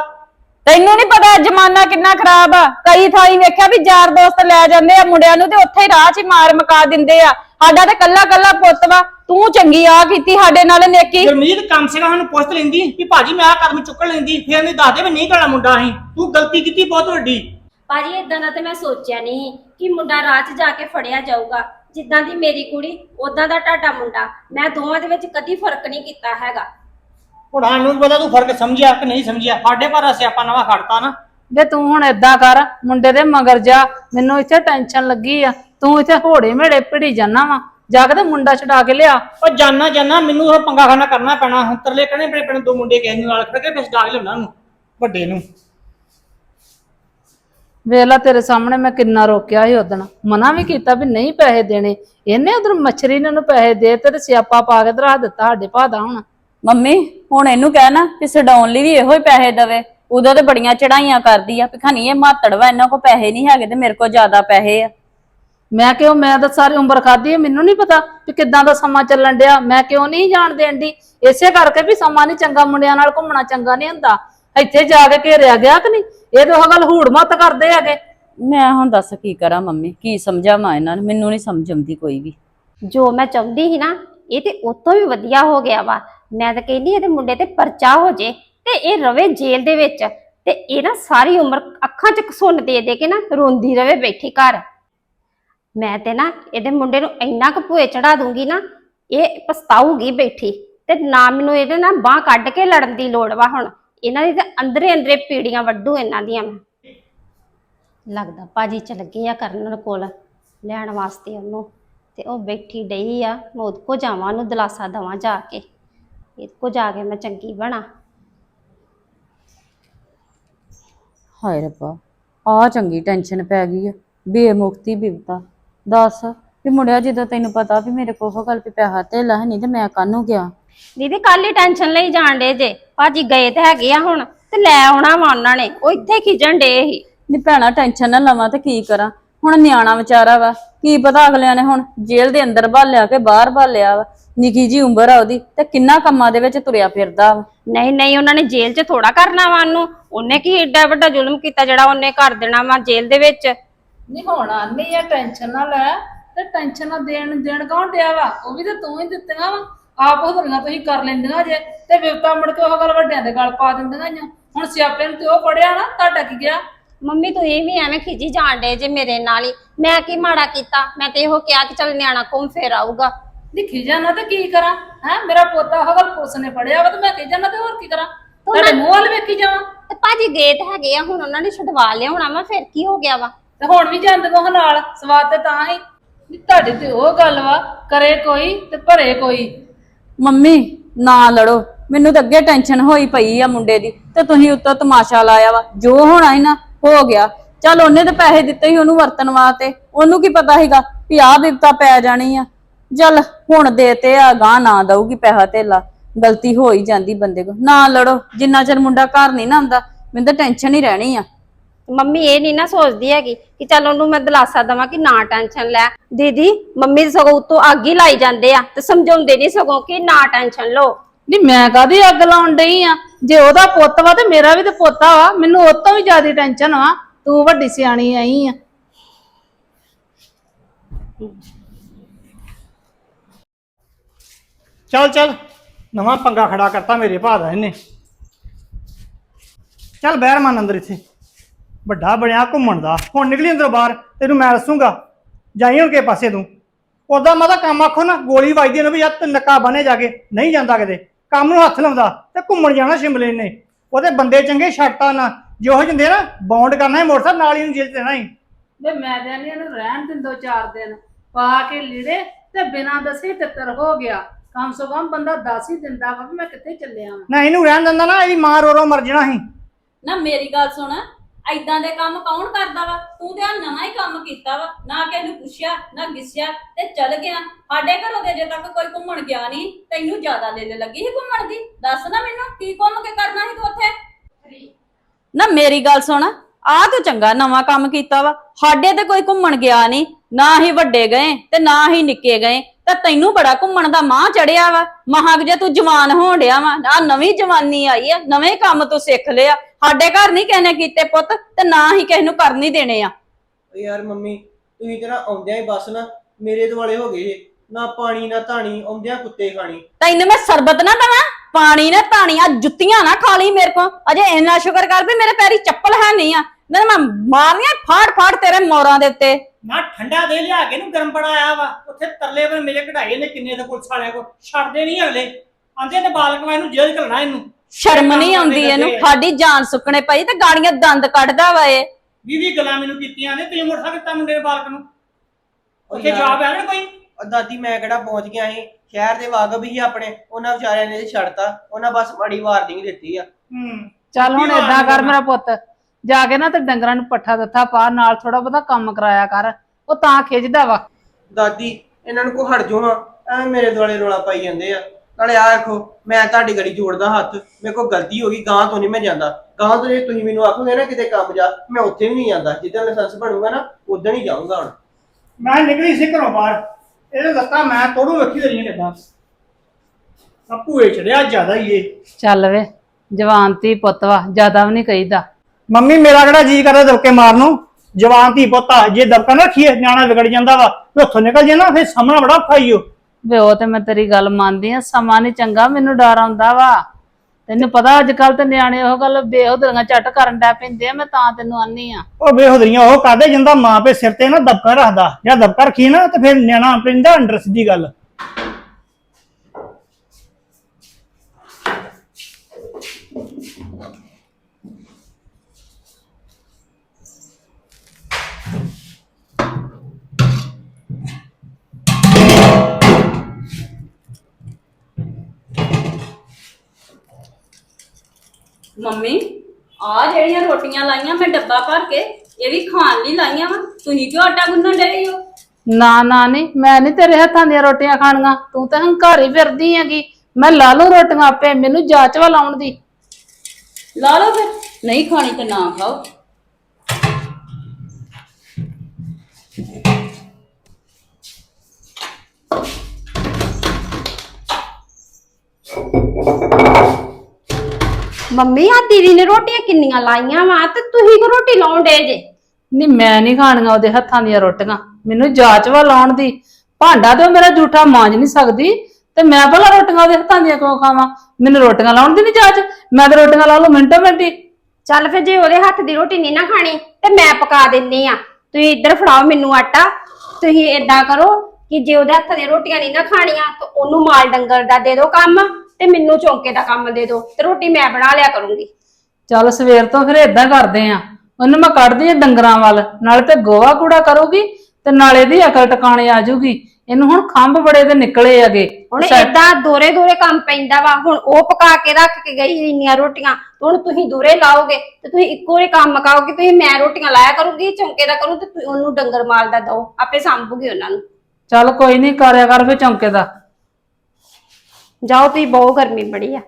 Speaker 4: ਤੈਨੂੰ ਨਹੀਂ ਪਤਾ ਜ਼ਮਾਨਾ ਕਿੰਨਾ ਖਰਾਬ ਆ। ਕਈ ਥਾਈਂ ਵੇਖਿਆ ਵੀ ਯਾਰ ਦੋਸਤ ਲੈ ਜਾਂਦੇ ਆ ਮੁੰਡਿਆਂ ਨੂੰ ਤੇ ਉੱਥੇ ਹੀ ਰਾਹ 'ਚ ਹੀ ਮਾਰ ਮਕਾ ਦਿੰਦੇ ਆ। ਸਾਡਾ ਤੇ ਕੱਲਾ ਕੱਲਾ ਪੁੱਤ ਵਾ। ਤੂੰ ਚੰਗੀ ਆ ਕੀਤੀ ਸਾਡੇ ਨਾਲ ਨੇਕੀ।
Speaker 3: ਗੁਰਮੀਤ ਕੰਮ ਸੇ ਸਾਨੂੰ ਪੁੱਛ ਲੈਂਦੀ ਵੀ ਭਾਜੀ ਮੈਂ ਆਹ ਕਦਮ ਚੁੱਕਣ ਲੈਂਦੀ ਫਿਰ ਨਹੀਂ ਦੱਸਦੇ ਵੀ ਨਹੀਂ ਕਰਨਾ ਮੁੰਡਾ ਅਸੀਂ। ਤੂੰ ਗਲਤੀ ਕੀਤੀ ਬਹੁਤ ਵੱਡੀ।
Speaker 1: ਭਾਜੀ ਇਦਾਂ ਦਾ ਤੇ ਮੈਂ ਸੋਚਿਆ ਨਹੀਂ ਕਿ ਮੁੰਡਾ ਰਾਹ 'ਚ ਜਾ ਕੇ ਫੜਿਆ ਜਾਊਗਾ। ਜਿੱਦਾਂ ਦੀ ਮੇਰੀ ਕੁੜੀ ਉਦਾਂ ਦਾ ਤੁਹਾਡਾ ਮੁੰਡਾ। ਮੈਂ ਦੋਵਾਂ ਦੇ ਵਿੱਚ ਕਦੀ ਫ਼ਰਕ ਨਹੀਂ ਕੀਤਾ ਹੈਗਾ।
Speaker 3: ਹੁਣ ਸਾਨੂੰ ਨੀ ਪਤਾ ਤੂੰ ਫ਼ਰਕ ਸਮਝਿਆ ਕਿ ਨਹੀਂ ਸਮਝਿਆ? ਸਾਡੇ ਪਰ ਸਿਆਪਾ ਨਵਾਂ ਖੜਤਾ ਨਾ।
Speaker 2: ਵੇ ਤੂੰ ਹੁਣ ਏਦਾਂ ਕਰ ਮੁੰਡੇ ਦੇ ਮਗਰ ਜਾ। ਮੈਨੂੰ ਇੱਥੇ ਟੈਨਸ਼ਨ ਲੱਗੀ ਆ। ਤੂੰ ਇੱਥੇ ਹੋੜੇ ਮੇੜੇ ਭਿੜੀ ਜਾਣਾ ਵਾ। ਜਾ ਕੇ ਤੇ ਮੁੰਡਾ ਛਡਾ ਕੇ ਲਿਆ।
Speaker 3: ਉਹ ਜਾਨਾ ਜਾਨਾ ਮੈਨੂੰ ਉਹ ਪੰਗਾ ਖਾਨਾ ਕਰਨਾ ਪੈਣਾ। ਹੁਣ ਤਰਲੇ ਕਹਣੇ ਪਿੰਡ ਦੋ ਮੁੰਡੇ ਕਿਸੇ ਨੂੰ ਨਾਲ ਖੜ ਕੇ ਫਿਰ ਡਾਗ ਲਿਆਉਣਾ ਨੂੰ ਵੱਡੇ ਨੂੰ।
Speaker 2: ਵੇਖ ਲਾ ਤੇਰੇ ਸਾਹਮਣੇ ਮੈਂ ਕਿੰਨਾ ਰੋਕਿਆ ਸੀ ਉਦਣ ਮਨਾ ਵੀ ਕੀਤਾ ਵੀ ਨਹੀਂ ਪੈਸੇ ਦੇਣੇ। ਇਹਨੇ ਉਧਰ ਮੱਛਰੀ ਨੇ ਉਹਨੂੰ ਪੈਸੇ ਦੇ ਤੇ ਤੇ ਸਿਆਪਾ ਪਾ ਕੇ ਤੇ ਰੱਖ ਦਿੱਤਾ ਸਾਡੇ ਭਾ ਦਾ ਹੁਣ।
Speaker 4: ਮੰਮੀ ਹੁਣ ਇਹਨੂੰ ਕਹਿ ਨਾ ਕਿ ਛਡਾਉਣ ਲਈ ਵੀ ਇਹੋ ਹੀ ਪੈਸੇ ਦਵੇ। ਉਦੋਂ ਤੇ ਬੜੀਆਂ ਚੜਾਈਆਂ ਕਰਦੀ ਆ ਵੀ ਖਾਨੀ ਇਹ ਮਾਤੜ ਵਾ ਇਹਨਾਂ ਕੋ ਪੈਸੇ ਨਹੀਂ ਹੈਗੇ ਤੇ ਮੇਰੇ ਕੋ ਜ਼ਿਆਦਾ ਪੈਸੇ ਆ।
Speaker 2: ਮੈਂ ਕਿਉਂ ਮੈਂ ਤਾਂ ਸਾਰੀ ਉਮਰ ਖਾਧੀ ਹੈ ਮੈਨੂੰ ਨਹੀਂ ਪਤਾ ਵੀ ਕਿੱਦਾਂ ਦਾ ਸਮਾਂ ਚੱਲਣ ਡਿਆ। ਮੈਂ ਕਿਉਂ ਨਹੀਂ ਜਾਣ ਦੇਣ ਦੀ ਇਸੇ ਕਰਕੇ ਵੀ ਸਮਾਂ ਨਹੀਂ ਚੰਗਾ ਮੁੰਡਿਆਂ ਨਾਲ ਘੁੰਮਣਾ ਚੰਗਾ ਨਹੀਂ ਹੁੰਦਾ। ਇੱਥੇ ਜਾ ਕੇ ਘੇਰਿਆ ਗਿਆ ਕਿ ਨਹੀਂ? ਇਹ ਤਾਂ ਉਹ ਗੱਲ ਹੂੜ ਮੱਤ ਕਰਦੇ ਹੈਗੇ।
Speaker 4: ਮੈਂ ਹੁਣ ਦੱਸ ਕੀ ਕਰਾਂ ਮੰਮੀ ਕੀ ਸਮਝਾਵਾਂ ਇਹਨਾਂ ਨੂੰ? ਮੈਨੂੰ ਨਹੀਂ ਸਮਝ ਆਉਂਦੀ ਕੋਈ ਵੀ।
Speaker 1: ਜੋ ਮੈਂ ਚਾਹੁੰਦੀ ਸੀ ਨਾ ਇਹ ਤੇ ਉਤੋਂ ਵੀ ਵਧੀਆ ਹੋ ਗਿਆ ਵਾ। ਮੈਂ ਤਾਂ ਕਹਿੰਦੀ ਇਹਦੇ ਮੁੰਡੇ ਤੇ ਪਰਚਾ ਹੋ ਜੇ ਤੇ ਇਹ ਰਵੇ ਜੇਲ੍ਹ ਦੇ ਵਿੱਚ ਤੇ ਇਹ ਨਾ ਸਾਰੀ ਉਮਰ ਅੱਖਾਂ 'ਚ ਕਸੁੰਨ ਦੇ ਦੇ ਕੇ ਨਾ ਰੋਂਦੀ ਰਵੇ ਬੈਠੀ ਘਰ। ਮੈਂ ਤੇ ਨਾ ਇਹਦੇ ਮੁੰਡੇ ਨੂੰ ਇੰਨਾ ਕੁ ਭੂਏ ਚੜਾ ਦੂੰਗੀ ਨਾ ਇਹ ਪਛਤਾਊਗੀ ਬੈਠੀ ਤੇ ਨਾ ਮੈਨੂੰ ਇਹਦੇ ਨਾਲ ਬਾਹ ਕੱਢ ਕੇ ਲੜਨ ਦੀ ਲੋੜ ਵਾ ਹੁਣ। ਇਹਨਾਂ ਦੀ ਤਾਂ ਅੰਦਰੇ ਅੰਦਰੇ ਪੀੜੀਆਂ ਵੱਡੂ ਇਹਨਾਂ ਦੀਆਂ ਮੈਂ। ਲੱਗਦਾ ਭਾਜੀ ਚਲ ਗਏ ਆ ਕਰਨ ਕੋਲ ਲੈਣ ਵਾਸਤੇ ਉਹਨੂੰ। ਤੇ ਉਹ ਬੈਠੀ ਡਈ ਆ ਮੈਂ ਉਹਦੇ ਕੋ ਜਾਵਾਂ ਉਹਨੂੰ ਦਿਲਾਸਾ ਦਵਾਂ ਜਾ ਕੇ। ਇਹਦੇ ਕੋ ਜਾ ਕੇ ਮੈਂ ਚੰਗੀ ਬਣਾ।
Speaker 4: ਹਾਏ ਰੱਬਾ ਆ ਚੰਗੀ ਟੈਨਸ਼ਨ ਪੈ ਗਈ ਆ। ਬੇਮੁਖਤੀ ਬਿਵਤਾ। ਦੱਸ ਵੀ ਮੁੰਡਿਆ ਜਦੋਂ ਤੈਨੂੰ ਪਤਾ ਵੀ ਮੇਰੇ ਕੋਲ ਉਹ ਗੱਲ ਵੀ ਪੈਸਾ ਧੇਲਾ ਹੈ ਨਹੀਂ ਤੇ ਮੈਂ ਕਾਹਨੂੰ ਗਿਆ?
Speaker 1: ਦੀਦੀ ਕੱਲ ਹੀ ਟੈਨਸ਼ਨ ਲਈ ਜਾਣ ਡੇ ਜੇ। ਭਾਜੀ ਗਏ ਤੇ ਹੈਗੇ ਆ ਹੁਣ ਤੇ ਲੈ ਆਉਣਾ ਵਾ ਉਹਨਾਂ ਨੇ। ਉਹ ਇੱਥੇ ਖਿਜਣ ਡੇ ਸੀ।
Speaker 4: ਨੀ ਭੈਣਾ ਟੈਨਸ਼ਨ ਨਾ ਲਵਾਂ ਤੇ ਕੀ ਕਰਾਂ। ਹੁਣ ਨਿਆਣਾ ਵਿਚਾਰਾ ਵਾ ਕੀ ਪਤਾ ਅਗਲਿਆਂ ਨੇ ਹੁਣ ਜੇਲ੍ਹ ਦੇ ਅੰਦਰ ਭਾਲਿਆ ਕੇ ਬਾਹਰ ਭਾਲਿਆ ਵਾ। ਨਿੱਕੀ ਜੀ ਉਮਰ ਆ ਉਹਦੀ ਤੇ ਕਿੰਨਾ ਕੰਮਾਂ ਦੇ ਵਿੱਚ ਤੁਰਿਆ ਫਿਰਦਾ ਵਾ।
Speaker 1: ਨਹੀਂ ਨਹੀਂ ਉਹਨਾਂ ਨੇ ਜੇਲ੍ਹ 'ਚ ਥੋੜਾ ਕਰਨਾ ਵਾ ਉਹਨੂੰ। ਉਹਨੇ ਕੀ ਏਡਾ ਵੱਡਾ ਜ਼ੁਲਮ ਕੀਤਾ ਜਿਹੜਾ ਉਹਨੇ ਕਰ ਦੇਣਾ ਵਾ ਜੇਲ੍ਹ ਦੇ ਵਿੱਚ?
Speaker 2: ਨਹੀਂ ਹੁਣ ਆਨੀ ਆ ਟੈਨਸ਼ਨ ਨਾ ਲੈ। ਤੇ ਟੈਨਸ਼ਨ ਨਾ ਦੇਣ ਦੇਣ ਕੌਣ ਡਿਆ ਵਾ? ਉਹ ਵੀ ਤੇ ਤੂੰ ਹੀ ਦਿੱਤੀਆਂ ਵਾ। ਆਪ ਹੁਦਰੀਆਂ ਤੁਸੀਂ ਕਰ ਲੈਂਦੀਆਂ ਜੇ ਤੇ ਵਿਵਤਾ ਮੁੜ ਕੇ ਉਹ ਗੱਲ ਵੱਡਿਆਂ ਦੇ ਗਲ ਪਾ ਦਿੰਦੀਆਂ ਆਂ ਹੁਣ ਸਿਆਪੇ ਨੂੰ ਤੇ ਉਹ ਪੜਿਆ ਨਾ ਤੁਹਾਡਾ ਕੀ ਗਿਆ?
Speaker 1: ਮੰਮੀ ਤੂੰ ਇਹ ਵੀ ਐਵੇਂ ਖਿਜੀ ਜਾਣ ਡੇ ਜੇ ਮੇਰੇ ਨਾਲ ਹੀ। ਮੈਂ ਕੀ ਮਾੜਾ ਕੀਤਾ? ਮੈਂ ਤੇ ਇਹੋ ਕਿਹਾ ਕਿ ਚੱਲ ਨਿਆਣਾ ਘੁੰਮ ਫੇਰ ਆਊਗਾ।
Speaker 2: ਲਿਖੀ ਜਾਣਾ ਤੇ ਕੀ ਕਰਾਂ? ਹੈ? ਮੇਰਾ ਪੋਤਾ ਉਹ ਗੱਲ ਪੁਲਿਸ ਨੇ ਪੜਿਆ ਵਾ ਤੇ ਮੈਂ ਕੀ ਜਾਣਾ ਤੇ ਹੋਰ ਕੀ ਕਰਾਂ? ਤੁਹਾਡੇ ਮੂੰਹ ਵੱਲ ਵੇਖੀ ਜਾਵਾਂ।
Speaker 1: ਤੇ ਭਾਜੀ ਗਏ ਤਾਂ ਹੈਗੇ ਆ ਹੁਣ ਉਹਨਾਂ ਨੇ ਛਡਵਾ ਲਿਆਉਣਾ ਵਾ ਫਿਰ ਕੀ ਹੋ ਗਿਆ ਵਾ?
Speaker 2: ਤੇ ਹੁਣ ਵੀ ਜਾਂਦੀਆਂ ਉਹ ਨਾਲ ਸਵਾਦ ਤੇ ਤਾਂ ਹੀ। ਵੀ ਤੁਹਾਡੀ ਤੇ ਉਹ ਗੱਲ ਵਾ ਕਰੇ ਕੋਈ ਤੇ ਭਰੇ ਕੋਈ।
Speaker 4: ਮੰਮੀ, ਨਾ ਲੜੋ। ਮੈਨੂੰ ਤਾਂ ਅੱਗੇ ਟੈਨਸ਼ਨ ਹੋਈ ਪਈ ਆ ਮੁੰਡੇ ਦੀ। ਤੇ ਤੁਸੀਂ ਉੱਤੋਂ ਤਮਾਸ਼ਾ ਲਾਇਆ ਵਾ। ਜੋ ਹੋਣਾ ਹੀ ਨਾ, ਹੋ ਗਿਆ। ਚੱਲ ਉਹਨੇ ਤਾਂ ਪੈਸੇ ਦਿੱਤੇ ਸੀ ਉਹਨੂੰ ਵਰਤਣ ਵਾਸਤੇ। ਉਹਨੂੰ ਕੀ ਪਤਾ ਸੀਗਾ ਵੀ ਆਹ ਬਿਪਤਾ ਪੈ ਜਾਣੀ ਆ। ਚੱਲ ਹੁਣ ਦੇਤੇ ਆ ਗਾਂ, ਨਾ ਦਊਗੀ ਪੈਸਾ ਧੇਲਾ। ਗਲਤੀ ਹੋ ਹੀ ਜਾਂਦੀ ਬੰਦੇ ਕੋ ਨਾ ਲੜੋ। ਜਿੰਨਾ ਚਿਰ ਮੁੰਡਾ ਘਰ ਨਹੀਂ ਨਾ ਆਉਂਦਾ ਮੈਨੂੰ ਤਾਂ ਟੈਨਸ਼ਨ ਹੀ ਰਹਿਣੀ ਆ।
Speaker 1: ਮੰਮੀ ਇਹ ਨਹੀਂ ਨਾ ਸੋਚਦੀ ਹੈਗੀ ਕਿ ਚੱਲ ਉਹਨੂੰ ਮੈਂ ਦਿਲਾਸਾ ਦਵਾਂ ਕਿ ਨਾ ਟੈਨਸ਼ਨ ਲੈ। ਦੀਦੀ ਮੰਮੀ ਸਗੋਂ ਉਤੋਂ ਅੱਗ ਹੀ ਲਾਈ ਜਾਂਦੇ ਆ ਤੇ ਸਮਝਾਉਂਦੇ ਨਹੀਂ ਸਗੋਂ ਕਿ ਨਾ ਟੈਨਸ਼ਨ ਲਓ।
Speaker 2: ਨਹੀਂ ਮੈਂ ਕਾਦੀ ਅੱਗ ਲਾਉਣ ਡਈ ਆ? ਜੇ ਉਹਦਾ ਪੁੱਤ ਵਾ ਤੇ ਮੇਰਾ ਵੀ ਤੇ ਪੋਤਾ ਵਾ ਮੈਨੂੰ ਉਹ ਤੋਂ ਵੀ ਜ਼ਿਆਦਾ ਟੈਨਸ਼ਨ ਵਾ। ਤੂੰ ਵੱਡੀ ਸਿਆਣੀ ਆਈ ਆ।
Speaker 3: ਚੱਲ ਚੱਲ। ਨਵਾਂ ਪੰਗਾ ਖੜਾ ਕਰਤਾ ਮੇਰੇ ਭਾ ਦਾ ਇਹਨੇ। ਚੱਲ ਬਹਿਰ ਮਨ ਅੰਦਰ ਇੱਥੇ। ਵੱਡਾ ਬਣਿਆ ਘੁੰਮਣ ਦਾ। ਹੁਣ ਨਿਕਲੀ ਅੰਦਰ ਬਾਹਰ ਤੈਨੂੰ ਮੈਂ ਦੱਸੂਗਾ। ਜਾਈ ਹੁਣ ਕੇ ਪਾਸੇ ਤੂੰ। ਉਦਾਂ ਮਾਤਾ ਕੰਮ ਆਖੋ ਨਾ ਗੋਲੀ ਵੱਜਦੀ ਨੂੰ ਵੀ ਤੂੰ ਨੱਕਾ ਬਨੇ ਜਾ ਕੇ ਨਹੀਂ ਜਾਂਦਾ ਕਿਤੇ। ਕੰਮ ਨੂੰ ਹੱਥ ਲਾਉਂਦਾ ਤੇ ਘੁੰਮਣ ਜਾਣਾ ਸ਼ਿਮਲੇ ਨੇ। ਉਹਦੇ ਬੰਦੇ ਚੰਗੇ ਛੱਡਤਾ ਨਾ ਜਿਹੋ ਜਿੰਦੇ ਨਾ ਬੌਂਡ ਕਰਨਾ ਹੈ ਮੋਟਰਸਾਈਕਲ ਨਾਲ ਹੀ ਨੂੰ ਜੇਲ੍ਹ ਦੇਣਾ ਹੀ
Speaker 2: ਵੇ ਮੈਂ ਕਹਿੰਦੀ ਇਹਨੂੰ ਰਹਿਣ ਦਿੰਦੋ ਚਾਰ ਦਿਨ। ਪਾ ਕੇ ਲੀੜੇ ਤੇ ਬਿਨਾਂ ਦੱਸੇ ਤਿੱਤਰ ਹੋ ਗਿਆ। ਕਮ ਸੋ ਕਮ ਬੰਦਾ ਦੱਸ ਹੀ ਦਿੰਦਾ ਵਾ ਵੀ ਮੈਂ ਕਿੱਥੇ ਚੱਲਿਆ ਵਾਂ।
Speaker 3: ਨਾ ਇਹਨੂੰ ਰਹਿਣ ਦਿੰਦਾ ਨਾ ਇਹਦੀ ਮਾਂ ਰੋ ਰੋ ਮਰ ਜਾਣਾ ਸੀ।
Speaker 5: ਨਾ ਮੇਰੀ ਗੱਲ ਸੁਣ। ਐਦਾਂ ਦੇ ਕੰਮ ਕੌਣ ਕਰਦਾ ਵਾ? ਤੂੰ ਤੇ ਆ ਨਵਾਂ ਹੀ ਕੰਮ ਕੀਤਾ ਵਾ। ਨਾ ਕਿਸੇ ਨੂੰ ਪੁੱਛਿਆ, ਨਾ ਗਿੱਸਿਆ ਤੇ ਚੱਲ ਗਿਆ। ਸਾਡੇ ਘਰੋਂ ਤੇ ਅਜੇ ਤੱਕ ਕੋਈ ਘੁੰਮਣ ਗਿਆ ਨਹੀਂ। ਤੈਨੂੰ ਜ਼ਿਆਦਾ ਲੈ ਲੱਗੀ ਸੀ ਘੁੰਮਣ ਦੀ? ਦੱਸ ਨਾ ਮੈਨੂੰ, ਕੀ ਘੁੰਮ ਕੇ ਕਰਨਾ ਸੀ ਤੂੰ ਉੱਥੇ?
Speaker 4: ਨਾ ਮੇਰੀ ਗੱਲ ਸੁਣ, ਆਹ ਤੂੰ ਚੰਗਾ ਨਵਾਂ ਕੰਮ ਕੀਤਾ ਵਾ। ਸਾਡੇ ਤੇ ਕੋਈ ਘੁੰਮਣ ਗਿਆ ਨਹੀਂ। ਨਾ ਹੀ ਵੱਡੇ ਗਏ ਤੇ ਨਾ ਹੀ ਨਿੱਕੇ ਗਏ। ਤਾਂ ਤੈਨੂੰ ਬੜਾ ਘੁੰਮਣ ਦਾ ਮਾਂ ਚੜਿਆ ਵਾ। ਮਹਾਂ ਜੇ ਤੂੰ ਜਵਾਨ ਹੋਣ ਡਿਆ ਵਾ। ਆ ਨਵੀਂ ਜਵਾਨੀ ਆਈ ਆ। ਨਵੇਂ ਕੰਮ ਤੂੰ ਸਿੱਖ ਲਿਆ। ਸਾਡੇ ਘਰ ਨਹੀਂ ਕਿਸੇ ਨੇ ਕੀਤੇ ਪੁੱਤ ਤੇ ਨਾ ਹੀ ਕਿਸੇ ਨੂੰ ਕਰਨ ਹੀ ਦੇਣੇ ਆ।
Speaker 6: ਓ ਯਾਰ ਮੰਮੀ ਤੁਸੀਂ ਤੇ ਨਾ ਆਉਂਦਿਆਂ ਹੀ ਬਸ ਨਾ। ਮੇਰੇ ਦੁਆਲੇ ਹੋ ਗਏ ਜੇ। ਨਾ ਪਾਣੀ ਨਾ ਧਾਣੀ ਆਉਂਦਿਆਂ ਕੁੱਤੇ ਖਾਣੀ।
Speaker 4: ਤੈਨੂੰ ਮੈਂ ਸਰਬਤ ਨਾ ਦਵਾਂ। ਪਾਣੀ ਨਾ ਧਾਣੀਆਂ ਜੁੱਤੀਆਂ ਨਾ ਖਾ ਲਈ ਮੇਰੇ ਕੋ ਅਜੇ ਇੰਨਾ ਸ਼ੁਕਰ ਕਰ ਵੀ ਮੇਰੇ ਪੈਰੀ ਚੱਪਲ ਹੈ ਨਹੀਂ ਆ। ਮੈਂ ਮਾਰਨੀਆਂ ਫਾੜ ਫਾੜ ਤੇਰੇ ਮੋਰਾਂ ਦੇ ਉੱਤੇ।
Speaker 3: ਨਾ ਠੰਡਾ ਦੇ ਲਿਆ ਕੇ ਨੂੰ ਗਰਮ ਬੜਾ ਆਇਆ ਵਾ। ਉੱਥੇ ਤਰਲੇ ਵੇ ਮੇਰੇ ਕਢਾਈ ਨੇ ਕਿੰਨੇ ਦੇ ਪੁਲਿਸ ਵਾਲਿਆਂ ਕੋ ਛੱਡਦੇ ਨਹੀਂ ਅਗਲੇ। ਆਂਦੇ ਤੇ ਬਾਲਕ ਮੈਂ ਇਹਨੂੰ ਜੇਲ੍ਹ ਘਲਣਾ ਇਹਨੂੰ।
Speaker 4: ਸ਼ਰਮ ਨਹੀਂ ਆਉਂਦੀ ਇਹਨੂੰ। ਸਾਡੀ ਜਾਨ ਸੁੱਕਣੇ ਪਈ ਤੇ ਗਾੜੀਆਂ ਦੰਦ ਕੱਢਦਾ ਵਾ ਇਹ।
Speaker 3: ਵੀ ਵੀ ਗੱਲਾਂ ਮੈਨੂੰ ਕੀਤੀਆਂ ਨੇ। ਤੇ ਮੋਟਰਸਾਈਕਲ ਕੀਤਾ ਮੁੰਡੇ ਦੇ ਬਾਲਕ ਨੂੰ। ਉੱਥੇ ਜਵਾਬ ਹੈ ਨਾ ਕੋਈ?
Speaker 6: ਦਾਦੀ ਮੈਂ ਕਿਹੜਾ ਪਹੁੰਚ ਗਿਆ ਸੀ। ਸ਼ਹਿਰ ਦੇ ਵਾਕਬ ਹੀ ਆਪਣੇ। ਉਹਨਾਂ ਵਿਚਾਰਿਆਂ ਨੇ ਤੇ ਛੱਡਤਾ। ਉਹਨਾਂ ਬਸ ਮਾੜੀ ਵਾਰਨਿੰਗ ਦਿੱਤੀ ਆ।
Speaker 3: ਹੂੰ।
Speaker 2: ਚੱਲ ਹੁਣ ਏਦਾਂ ਕਰ? ਮੇਰਾ ਪੁੱਤ। ਜਾ ਕੇ ਨਾ ਤੇ ਡੰਗਰਾਂ ਨੂੰ ਪੱਠਾ ਦਿੱਤਾ ਪਾ ਨਾਲ ਥੋੜਾ ਬਹੁਤਾ ਕੰਮ ਕਰਾਇਆ ਕਰ। ਉਹ ਤਾਂ ਖਿੱਚਦਾ ਵਾ।
Speaker 6: ਦਾਦੀ ਇਹਨਾਂ ਨੂੰ ਕੋ ਹਟ ਹਾਂ। ਐਵੇਂ ਮੇਰੇ ਦੁਆਲੇ ਰੋਲਾ ਪਾਈ ਜਾਂਦੇ ਆ। ਨਾਲੇ ਆ ਦੇਖੋ ਮੈਂ ਤੁਹਾਡੀ ਗੜੀ ਜੋੜਦਾ ਹੱਥ। ਮੇਰੇ ਕੋਲ ਗਲਤੀ ਹੋ ਗਈ ਗਾਂ ਤੋਂ ਨਹੀਂ ਮੈਂ ਜਾਂਦਾ। ਗਾਂ ਤੋਂ ਜੇ ਤੁਸੀਂ ਮੈਨੂੰ ਆਖੋਗੇ ਨਾ ਕਿਤੇ ਕੰਮ ਜਾ ਮੈਂ ਉੱਥੇ ਵੀ ਨਹੀਂ ਜਾਂਦਾ। ਜਿੱਦਾਂ ਲਾਇਸੈਂਸ ਬਣੂਗਾ ਨਾ ਉਦੋਂ ਹੀ ਜਾਊਂਗਾ ਹੁਣ।
Speaker 3: ਮੈਂ ਨਿਕਲੀ ਸੀ ਘਰੋਂ ਬਾਹਰ। ਇਹਨੇ ਦੱਸਤਾ ਮੈਂ ਤੋੜੂ ਵੇਖੀ ਤੇਰੀਆਂ ਕਿੱਦਾਂ ਸੱਪੂ ਇਹ ਚੜਿਆ ਜ਼ਿਆਦਾ ਹੀ ਇਹ।
Speaker 2: ਚੱਲ ਵੇ ਜਵਾਨ ਪੁੱਤ ਵਾ ਜ਼ਿਆਦਾ ਵੀ ਨਹੀਂ ਕਹੀਦਾ।
Speaker 3: ਮੰਮੀ ਮੇਰਾ ਕਿਹੜਾ ਜੀ ਕਰਦਾ ਦਬਕੇ ਮਾਰਨ ਨੂੰ? ਜਵਾਨ ਧੀ ਪੁੱਤਾ ਜੇ ਦਬਕਾ ਨਾ ਰੱਖੀਏ ਨਿਆਣਾ ਵਿਗੜ ਜਾਂਦਾ ਵਾ ਤੇ ਉੱਥੋਂ ਨਿਕਲ ਜੇ ਨਾ ਫਿਰ ਸਾਹਮਣਾ ਬੜਾ ਔਖਾ ਈ ਓ।
Speaker 2: ਵੇ ਉਹ ਤੇ ਮੈਂ ਤੇਰੀ ਗੱਲ ਮੰਨਦੀ ਆ ਸਮਾਂ ਨਹੀਂ ਚੰਗਾ ਮੈਨੂੰ ਡਰ ਆਉਂਦਾ ਵਾ। ਤੈਨੂੰ ਪਤਾ ਅੱਜ ਕੱਲ ਤੇ ਨਿਆਣੇ ਉਹ ਗੱਲ ਬੇਹੁਦਰੀਆਂ ਝੱਟ ਕਰਨ ਡੈ ਪੈਂਦੇ ਆ ਮੈਂ ਤਾਂ ਤੈਨੂੰ ਆਨੀ ਆ।
Speaker 3: ਉਹ ਬੇਹੁਦਰੀਆਂ ਉਹ ਕਰਦੇ ਜਿੰਦਾ ਮਾਂ ਪੇ ਸਿਰ ਤੇ ਨਾ ਦਬਕਾ ਰੱਖਦਾ ਜਾਂ ਦਬਕਾ ਰੱਖੀ ਨਾ ਤੇ ਫਿਰ ਨਿਆਣਾ ਪੈਂਦਾ ਅੰਡਰ ਸਿੱਧੀ ਗੱਲ।
Speaker 5: ਮੰਮੀ ਆ ਜਿਹੜੀਆਂ ਰੋਟੀਆਂ ਲਾਈਆਂ ਮੈਂ ਡੱਬਾ ਭਰ ਕੇ ਇਹ ਵੀ ਖਾਣ ਲਈ ਲਾਈਆਂ ਵਾ। ਤੁਸੀਂ ਕਿਉਂ ਆਟਾ ਗੁੰਨਣ ਡਏ ਹੋ?
Speaker 2: ਨਾ ਨਾ ਨਹੀਂ ਮੈਂ ਨਹੀਂ ਤੇਰੇ ਹੱਥਾਂ ਦੀਆਂ ਰੋਟੀਆਂ ਖਾਣੀਆਂ। ਤੂੰ ਤਾਂ ਹੰਕਾਰੀ ਫਿਰਦੀ ਹੈਗੀ। ਮੈਂ ਲਾ ਲੂ ਰੋਟੀਆਂ ਆਪੇ ਮੈਨੂੰ ਜਾਚ ਵਾ ਲਾਉਣ ਦੀ।
Speaker 5: ਲਾ ਲਓ ਫਿਰ। ਨਹੀਂ ਖਾਣੀ ਤੇ ਨਾ ਖਾਓ।
Speaker 1: ਮੰਮੀ ਆ ਦੀਦੀ ਨੇ ਰੋਟੀਆਂ ਕਿੰਨੀਆਂ ਲਾਈਆਂ ਵਾ ਤੇ ਤੁਸੀਂ ਕੋ ਰੋਟੀ ਲਾਉਣ ਡੇ ਜੇ?
Speaker 2: ਨਹੀਂ ਮੈਂ ਨਹੀਂ ਖਾਣੀਆਂ ਉਹਦੇ ਹੱਥਾਂ ਦੀਆਂ ਰੋਟੀਆਂ। ਮੈਨੂੰ ਜਾਚ ਵਾ ਲਾਉਣ ਦੀ। ਭਾਂਡਾ ਤੇ ਉਹ ਮੇਰਾ ਜੂਠਾ ਮਾਂਜ ਨਹੀਂ ਸਕਦੀ। ਤੇ ਮੈਂ ਭਲਾ ਰੋਟੀਆਂ ਉਹਦੇ ਹੱਥਾਂ ਦੀਆਂ ਕਿਉਂ ਖਾਵਾਂ? ਮੈਨੂੰ ਰੋਟੀਆਂ ਲਾਉਣ ਦੀ ਨਹੀਂ ਜਾਚ? ਮੈਂ ਤੇ ਰੋਟੀਆਂ ਲਾ ਲੂ ਮਿੰਟੋ ਮਿੰਟੀ।
Speaker 1: ਚੱਲ ਫਿਰ ਜੇ ਉਹਦੇ ਹੱਥ ਦੀ ਰੋਟੀ ਨਹੀਂ ਨਾ ਖਾਣੀ ਤੇ ਮੈਂ ਪਕਾ ਦਿੰਨੀ ਆ। ਤੁਸੀਂ ਇੱਧਰ ਫੜਾਓ ਮੈਨੂੰ ਆਟਾ। ਤੁਸੀਂ ਏਦਾਂ ਕਰੋ ਕਿ ਜੇ ਉਹਦੇ ਹੱਥ ਦੀਆਂ ਰੋਟੀਆਂ ਨਹੀਂ ਨਾ ਖਾਣੀਆਂ ਤਾਂ ਉਹਨੂੰ ਮਾਲ ਡੰਗਰ ਦਾ ਦੇ ਦਿਓ ਕੰਮ। ਤੇ ਮੈਨੂੰ ਚੌਂਕੇ ਦਾ ਕੰਮ ਦੇ ਦਿਓ ਤੇ ਰੋਟੀ ਮੈਂ ਬਣਾ ਲਿਆ ਕਰੂੰਗੀ।
Speaker 2: ਚੱਲ ਸਵੇਰ ਤੋਂ ਫਿਰ ਏਦਾਂ ਕਰਦੇ ਆ। ਉਹਨੂੰ ਮੈਂ ਕੱਢਦੀ ਆ ਡੰਗਰਾਂ ਵੱਲ ਨਾਲੇ ਤੇ ਗੋਹਾ ਕੂੜਾ ਕਰੂਗੀ ਤੇ ਨਾਲੇ ਦੀ ਅਕਲ ਟਿਕਾਣੇ ਆ ਜਾਊਗੀ। ਇਹਨੂੰ ਹੁਣ ਖੰਭ ਬੜੇ ਤੇ ਨਿਕਲੇ ਅਗੇ
Speaker 1: ਹੁਣ ਏਦਾਂ ਦੋਰੇ ਦੋਰੇ ਕੰਮ ਪੈਂਦਾ ਵਾ ਹੁਣ ਉਹ ਪਕਾ ਕੇ ਰੱਖ ਕੇ ਗਈ ਇੰਨੀਆਂ ਰੋਟੀਆਂ ਹੁਣ ਤੁਸੀਂ ਦੋਰੇ ਲਾਓਗੇ ਤੇ ਤੁਸੀਂ ਇੱਕੋ ਹੀ ਕੰਮ ਕਾਓਗੇ ਤੁਸੀਂ ਮੈਂ ਰੋਟੀਆਂ ਲਾਇਆ ਕਰੂੰਗੀ ਚੌਂਕੇ ਦਾ ਕਰੂੰ ਤੇ ਤੁਸੀਂ ਉਹਨੂੰ ਡੰਗਰ ਮਾਲ ਦਾ ਦਓ ਆਪੇ ਸੰਭੂਗੀ ਉਹਨਾਂ ਨੂੰ।
Speaker 2: ਚੱਲ ਕੋਈ ਨਹੀਂ ਕਰਿਆ ਕਰ ਫੇ ਚੌਂਕੇ ਦਾ।
Speaker 1: ਜਾਓ ਤੁਸੀਂ ਬਹੁਤ ਗਰਮੀ ਬੜੀ ਆ।